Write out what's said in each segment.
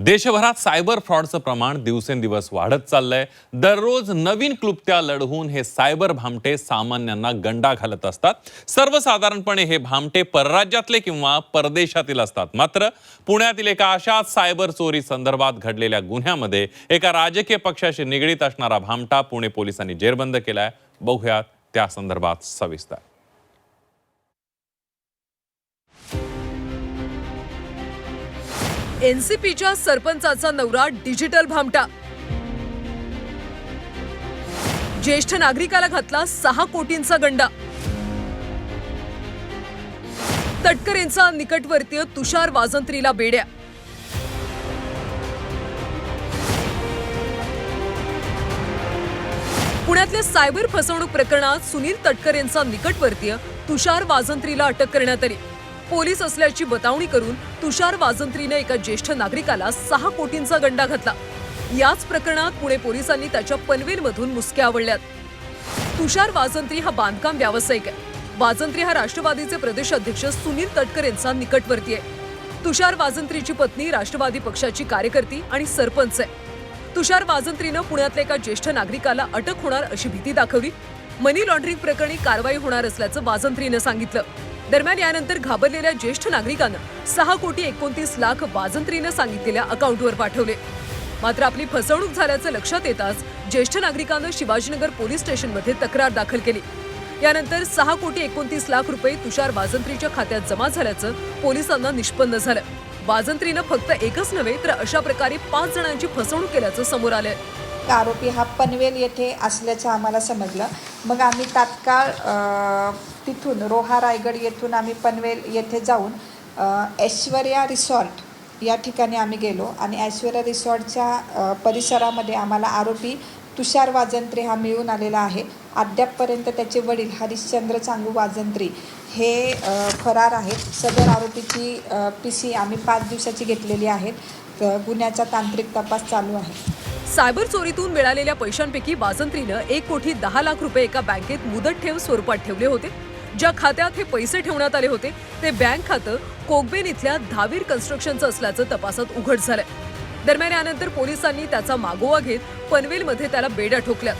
देशभरात सायबर फ्रॉडचं प्रमाण दिवसेंदिवस वाढत चाललंय. दररोज नवीन क्लुप्त्या लढवून हे सायबर भामटे सामान्यांना गंडा घालत असतात. सर्वसाधारणपणे हे भामटे परराज्यातले किंवा परदेशातील असतात. मात्र पुण्यातील एका अशाच सायबर चोरी संदर्भात घडलेल्या गुन्ह्यामध्ये एका राजकीय पक्षाशी निगडीत असणारा भामटा पुणे पोलिसांनी जेरबंद केलाय. बघूयात त्या संदर्भात सविस्तर. एनसीपीच्या सरपंचाचा नवरा डिजिटल भामटा. ज्येष्ठ नागरिकाला घातला सहा कोटींचा गंडा. तटकरेंचा निकटवर्तीय तुषार वाजंत्रीला बेड्या. पुण्यातल्या सायबर फसवणूक प्रकरणात सुनील तटकरेंचा निकटवर्तीय तुषार वाजंत्रीला अटक करण्यात आली. पोलीस असल्याची बतावणी करून तुषार वाजंत्रीने एका ज्येष्ठ नागरिकाला सहा कोटींचा गंडा घातला. याच प्रकरणात पुणे पोलिसांनी त्याच्या पनवेलमधून मुसक्या आवळल्यात तुषार वाजंत्री हा बांधकाम व्यावसायिक आहे. वाजंत्री हा राष्ट्रवादीचे प्रदेश अध्यक्ष सुनील तटकर यांचा निकटवर्ती आहे. तुषार वाजंत्रीची पत्नी राष्ट्रवादी पक्षाची कार्यकर्ती आणि सरपंच आहे. तुषार वाजंत्रीनं पुण्यातल्या एका ज्येष्ठ नागरिकाला अटक होणार अशी भीती दाखवली. मनी लॉन्ड्रिंग प्रकरणी कारवाई होणार असल्याचं वाजंत्रीनं सांगितलं. दरम्यान यानंतर घाबरलेल्या ज्येष्ठ नागरिकानं सहा कोटी एकोणतीस लाख वाजंत्रीनं सांगितलेल्या अकाउंटवर पाठवले. मात्र आपली फसवणूक झाल्याचं लक्षात येताच ज्येष्ठ नागरिकानं शिवाजीनगर पोलीस स्टेशनमध्ये तक्रार दाखल केली. यानंतर सहा कोटी एकोणतीस लाख रुपये तुषार वाजंत्रीच्या खात्यात जमा झाल्याचं पोलिसांना निष्पन्न झालं. वाजंत्रीनं फक्त एकच नव्हे तर अशा प्रकारे पाच जणांची फसवणूक केल्याचं समोर आलं आरोपी हा पनवेल येथे असल्याचं आम्हाला समजलं. मग आम्ही तात्काळ तिथून रोहा रायगड येथून आम्ही पनवेल येथे जाऊन ऐश्वर्या रिसॉर्ट या ठिकाणी आम्ही गेलो आणि ऐश्वर्या रिसॉर्टच्या परिसरामध्ये आम्हाला आरोपी तुषार वाजंत्री हा मिळून आलेला आहे. अद्यापपर्यंत त्याचे वडील हरिश्चंद्र चांगू वाजंत्री हे फरार आहेत. सदर आरोपीची पी सी आम्ही पाच दिवसाची घेतलेली आहेत. तर गुन्ह्याचा तांत्रिक तपास चालू आहे. सायबर चोरीतून मिळालेल्या पैशांपैकी वाजंत्रीनं एक कोटी दहा लाख रुपये एका बँकेत मुदत ठेव स्वरूपात ठेवले होते. ज्या खात्यात हे पैसे ठेवण्यात आले होते ते बँक खातं कोकबेन इथल्या धावीर कन्स्ट्रक्शनचं असल्याचं तपासात उघड झालंय. दरम्यान यानंतर पोलिसांनी त्याचा मागोवा घेत पनवेलमध्ये त्याला बेड्या ठोकल्या.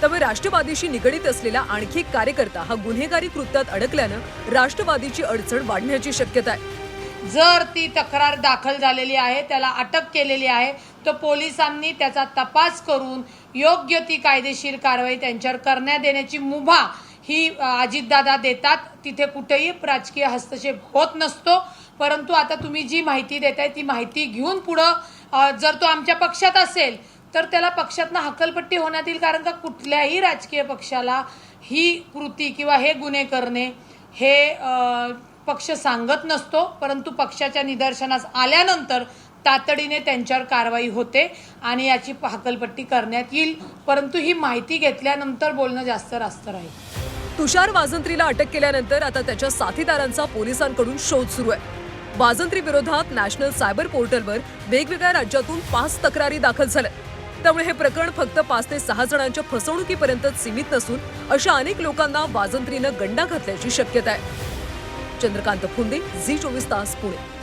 त्यामुळे राष्ट्रवादीशी निगडीत असलेला आणखी एक कार्यकर्ता हा गुन्हेगारी कृत्यात अडकल्यानं राष्ट्रवादीची अडचण वाढण्याची शक्यता आहे. जर ती तक्रार दाखल झालेली आहे त्याला अटक केलेली आहे तर पोलिसांनी त्याचा तपास करून योग्य ती कायदेशीर कारवाई त्यांच्यावर करण्यात येण्याची मुभा ही अजितदादा देतात. तिथे कुठेही राजकीय हस्तक्षेप होत नसतो. परंतु आता तुम्ही जी माहिती देताय ती माहिती घेऊन पुढं जर तो आमच्या पक्षात असेल तर त्याला पक्षातनं हकलपट्टी होण्यात येईल. कारण का कुठल्याही राजकीय पक्षाला ही कृती किंवा हे गुन्हे करणे हे पक्ष सांगत नसतो. परंतु पक्षाच्या निदर्शनास आल्यानंतर तातडीने त्यांच्यावर कारवाई होते आणि याची हकलपट्टी करण्यात येईल. परंतु ही माहिती घेतल्यानंतर बोलणं जास्त रास्त राहील. तुषार वाजंत्रीला अटक केल्यानंतर आता त्याच्या साथीदारांचा पोलिसांकडून शोध सुरू आहे. वाजंत्री विरोधात नॅशनल सायबर पोर्टलवर वेगवेगळ्या राज्यातून पाच तक्रारी दाखल झाल्या. त्यामुळे हे प्रकरण फक्त पाच ते सहा जणांच्या फसवणुकीपर्यंतच सीमित नसून अशा अनेक लोकांना वाजंत्रीनं गंडा घातल्याची शक्यता आहे. चंद्रकांत फुंदे झी चोवीस तास पुणे.